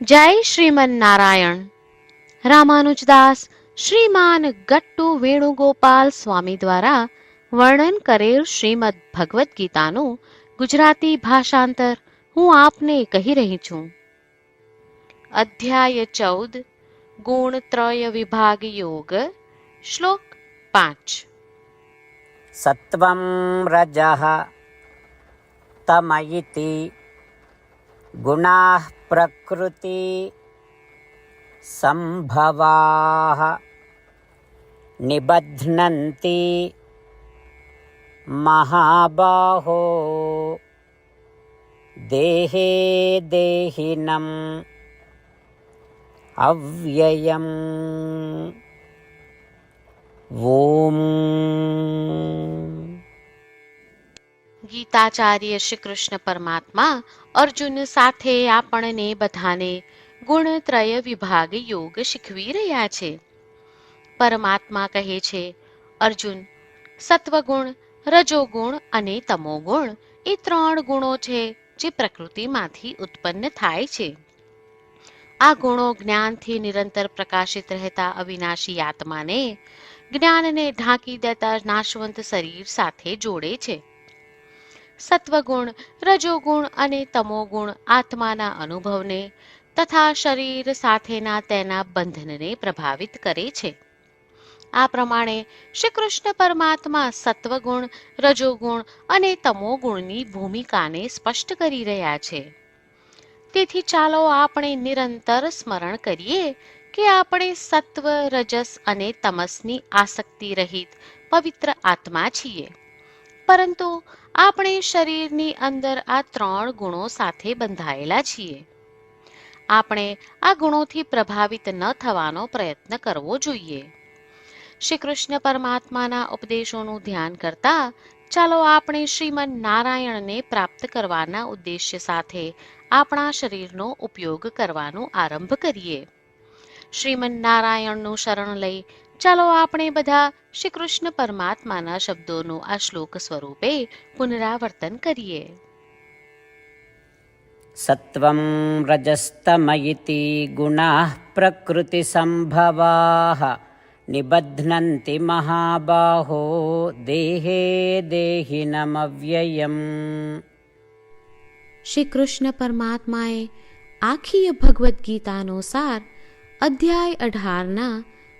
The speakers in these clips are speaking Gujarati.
જય શ્રીમન નારાયણ રામાનુજદાસ શ્રીમાન ગટ્ટુ વેણુગોપાલ સ્વામી દ્વારા વર્ણન કરેલ શ્રીમદ ભગવદ્ ગીતાનું ગુજરાતી ભાષાંતર હું આપને કહી રહી છું. અધ્યાય ચૌદ, ગુણ ત્રય વિભાગ યોગ, શ્લોક પાંચ. સત્વમ રજ તમયિતિ ગુણાઃ પ્રકૃતિ સંભવાહ નિબધ્નન્તિ મહાબાહો દેહે દેહિનમ અવ્યયમ ઓમ ગીતાચાર્ય શ્રી કૃષ્ણ પરમાત્મા અર્જુન સાથે આપણને બધાને ગુણત્રય વિભાગ યોગ શીખવી રહ્યા છે. પરમાત્મા કહે છે, અર્જુન, સત્વગુણ, રજોગુણ અને તમોગુણ એ ત્રણ ગુણો છે જે પ્રકૃતિમાંથી ઉત્પન્ન થાય છે. આ ગુણો જ્ઞાનથી નિરંતર પ્રકાશિત રહેતા અવિનાશી આત્માને જ્ઞાનને ઢાંકી દેતા નાશવંત શરીર સાથે જોડે છે. સત્વગુણ, રજોગુણ અને તમોગુણ આત્માના અનુભવને તથા શરીર સાથેના તેના બંધનને પ્રભાવિત કરે છે. આ પ્રમાણે શ્રી કૃષ્ણ પરમાત્મા સત્વગુણ, રજોગુણ અને તમોગુણની ભૂમિકાને સ્પષ્ટ કરી રહ્યા છે. તેથી ચાલો આપણે નિરંતર સ્મરણ કરીએ કે આપણે સત્વ, રજસ અને તમસની આસક્તિ રહિત પવિત્ર આત્મા છીએ. પરંતુ આપણે શરીરની અંદર આ ત્રણ ગુણો સાથે બંધાયેલા છીએ. આપણે આ ગુણોથી પ્રભાવિત ન થવાનો પ્રયત્ન કરવો જોઈએ. શ્રી કૃષ્ણ પરમાત્માના ઉપદેશોનું ધ્યાન કરતા ચાલો આપણે શ્રીમન નારાયણને પ્રાપ્ત કરવાના ઉદ્દેશ્ય સાથે આપણા શરીરનો ઉપયોગ કરવાનો આરંભ કરીએ. શ્રીમન નારાયણનું શરણ લઈ ચાલો આપણે બધા શ્રી કૃષ્ણ પરમાત્માના શબ્દોનું આ શ્લોક સ્વરૂપે પુનરાવર્તન કરીએ. સત્વમ રજસ્તમયિતિ ગુણા પ્રકૃતિ સંભવા નિબધ્નંતિ મહાબાહો દેહે દેહિનમવ્યયમ. શ્રી કૃષ્ણ પરમાત્માએ આખી ભગવદ્ ગીતાનો સાર અધ્યાય અઢારના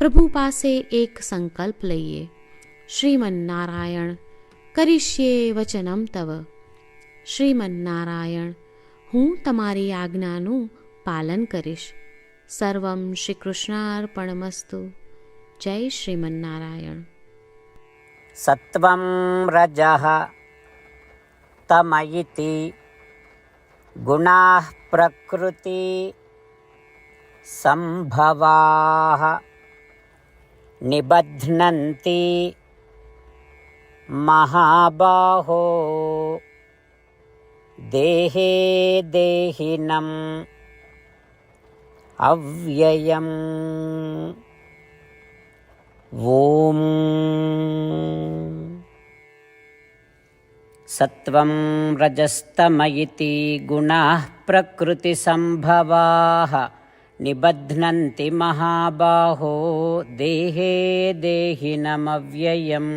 પ્રભુ પાસે એક સંકલ્પ લઈએ. શ્રીમન્નારાયણ, કરીશ્યે વચનમ તવ. શ્રીમન્નારાયણ, હું તમારી આજ્ઞાનું પાલન કરીશ. સર્વમ શ્રી કૃષ્ણાર્પણમસ્તુ જય શ્રીમન્નારાયણ. સત્વં રજ તમ ગુણા પ્રકૃતિ સંભવાः. निबध्नन्ति महाबाहो देहे देहिनम् अव्ययम् ॐ सत्त्वं रजस्तम इति गुणाः प्रकृतिसम्भवाः నిబధ్నంతి మహాబాహో దేహే దేహినమవ్యయం.